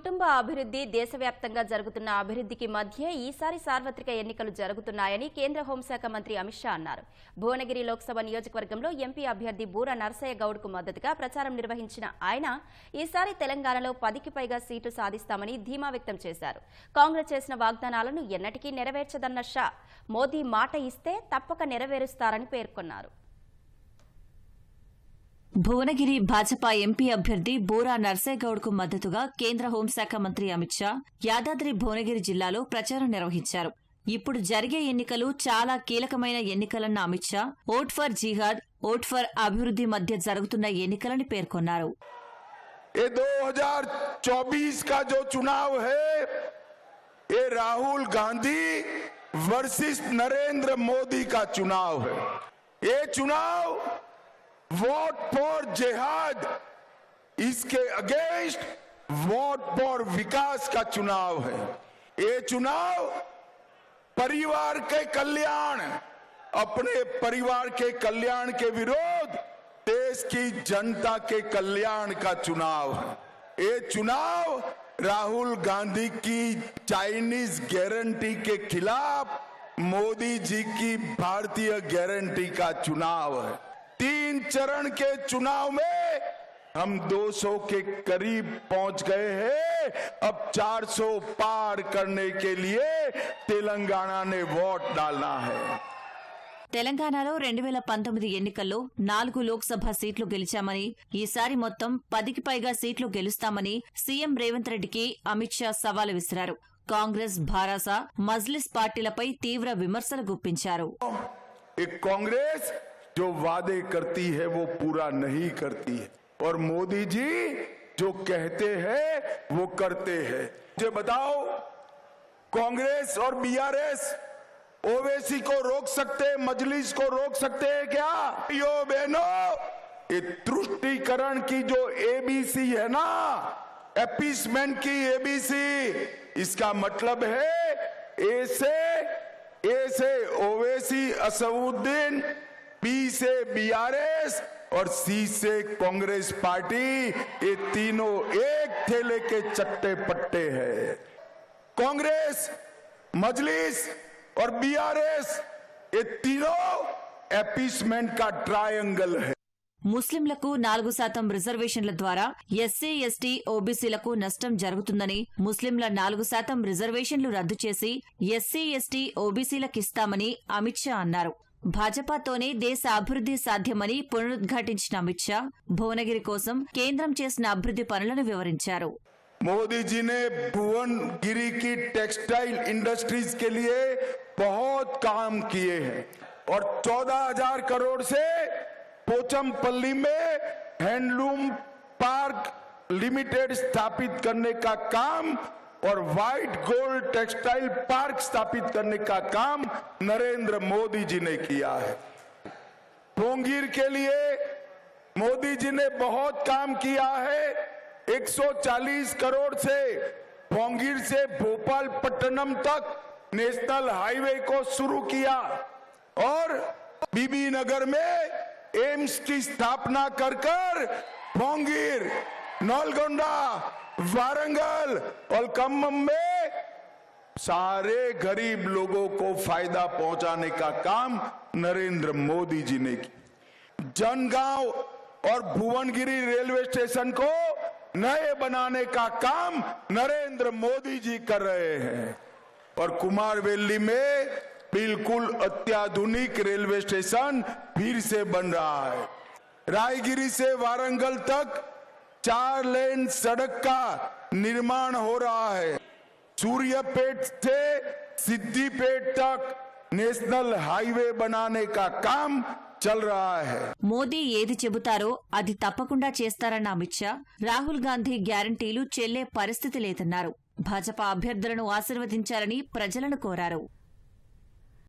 కుటుంబ అభివృద్ధి దేశవ్యాప్తంగా జరుగుతున్న అభివృద్ధికి మధ్య ఈసారి సార్వత్రిక ఎన్నికలు జరుగుతున్నాయని కేంద్ర హోంశాఖ మంత్రి అమిత్ షా అన్నారు. భువనగిరి లోక్సభ నియోజకవర్గంలో ఎంపీ అభ్యర్థి బూర నరసయ్య గౌడ్కు మద్దతుగా ప్రచారం నిర్వహించిన ఆయన ఈసారి తెలంగాణలో పదికి పైగా సీటు సాధిస్తామని ధీమా వ్యక్తం చేశారు. కాంగ్రెస్ చేసిన వాగ్దానాలను ఎన్నటికీ నెరవేర్చదన్న షా మోదీ మాట ఇస్తే తప్పక నెరవేరుస్తారని పేర్కొన్నారు. భువనగిరి భాజపా ఎంపీ అభ్యర్థి బూరా నర్సేగౌడ్కు మద్దతుగా కేంద్ర హోంశాఖ మంత్రి అమిత్ షా యాదాద్రి భువనగిరి జిల్లాలో ప్రచారం నిర్వహించారు ఇప్పుడు జరిగే ఎన్నికలు చాలా కీలకమైన ఎన్నికలన్న అమిత్ షా ఓట్ ఫర్ జిహాద్ ఓట్ ఫర్ అభివృద్ధి మధ్య జరుగుతున్న ఎన్నికలని పేర్కొన్నారు ये 2024 का जो चुनाव है ये राहुल गांधी वर्सेस नरेंद्र मोदी का चुनाव है ये चुनाव वोट फॉर जिहाद। इसके अगेंस्ट वोट फॉर विकास का चुनाव है। ये चुनाव परिवार के कल्याण, अपने परिवार के कल्याण के विरोध, देश की जनता के कल्याण का चुनाव है। ये चुनाव राहुल गांधी की चाइनीज़ गारंटी के खिलाफ, मोदी जी की भारतीय गारंटी का चुनाव है। तीन चरण के चुनाव में हम 200 के करीब पहुंच गए हैं अब 400 पार करने के लिए तेलंगाना ने वोट डालना है తెలంగాణలో రెండు వేల పంతొమ్మిది ఎన్నికల్లో నాలుగు లోక్సభ సీట్లు గెలిచామని ఈసారి మొత్తం పదికి పైగా సీట్లు గెలుస్తామని సీఎం రేవంత్ రెడ్డికి అమిత్ షా సవాలు విసిరారు కాంగ్రెస్ భారాస మజ్లిస్ పార్టీలపై తీవ్ర విమర్శలు గుప్పించారు एक कांग्रेस जो वादे करती है, वो पूरा नहीं करती है। और मोदी जी जो कहते हैं, वो करते हैं। मुझे बताओ, कांग्रेस और बीआरएस ओवैसी को रोक सकते मजलिस को रोक सकते हैं क्या? यो बहनों, ये तुष्टिकरण की जो एबीसी है ना, एपीसमेंट की एबीसी, इसका मतलब है ए से ए से ओवैसी असउद्दीन बी से बीआरएस और सी से कांग्रेस पार्टी ये तीनों एक थैले के चट्टे पट्टे हैं कांग्रेस मजलिस और बीआरएस ये तीनों एपीसमेंट का ट्रायंगल है ముస్లింలకు నాలుగు శాతం రిజర్వేషన్ల ద్వారా ఎస్సీ ఎస్టీ ఓబీసీలకు నష్టం జరుగుతుందని ముస్లింల నాలుగు శాతం రిజర్వేషన్లు రద్దు చేసి ఎస్సీ ఎస్టీ ఓబీసీలకిస్తామని అమిత్ షా అన్నారు భాజపాతోనే దేశ అభివృద్ధి సాధ్యమని పునరుద్ఘాటించిన అమిత్ షా భువనగిరి కోసం కేంద్రం చేసిన అభివృద్ధి పనులను వివరించారు मोदी जी ने भुवनगिरी की टेक्सटाइल इंडस्ट्रीज के लिए बहुत काम किए हैं और चौदह हजार करोड़ से पोचमपल्ली में हैंडलूम पार्क लिमिटेड स्थापित करने का काम और व्हाइट गोल्ड टेक्सटाइल पार्क स्थापित करने का काम नरेंद्र मोदी जी ने किया है। पोंगीर के लिए मोदी जी ने बहुत काम किया है। 140 करोड़ से पोंगीर से भोपाल पट्टनम तक नेशनल हाईवे को शुरू किया और बीबी नगर में एम्स की स्थापना कर कर पोंगीर नौलगोंडा, वारंगल और कम्मम में सारे गरीब लोगों को फ़ायदा पहुँचाने का काम नरेंद्र मोदी जी ने किया। जनगांव और भुवनगिरी रेलवे स्टेशन को नए बनाने का काम नरेंद्र मोदी जी कर रहे हैं। और कुमारवेली में बिल्कुल अत्याधुनिक रेलवे स्टेशन फिर से बन रहा है। रायगिरी से वारंगल तक चार लेन सड़क का निर्माण हो रहा है सूर्यपेट से सिद्दीपेट तक नेशनल हाईवे बनाने का काम चल रहा है మోదీ ఏది చెబుతారో అది తప్పకుండా చేస్తారన్న అమిత్ షా రాహుల్ గాంధీ గ్యారంటీలు చెల్లే పరిస్థితి లేదన్నారు భాజపా అభ్యర్థులను ఆశీర్వదించాలని ప్రజలను కోరారు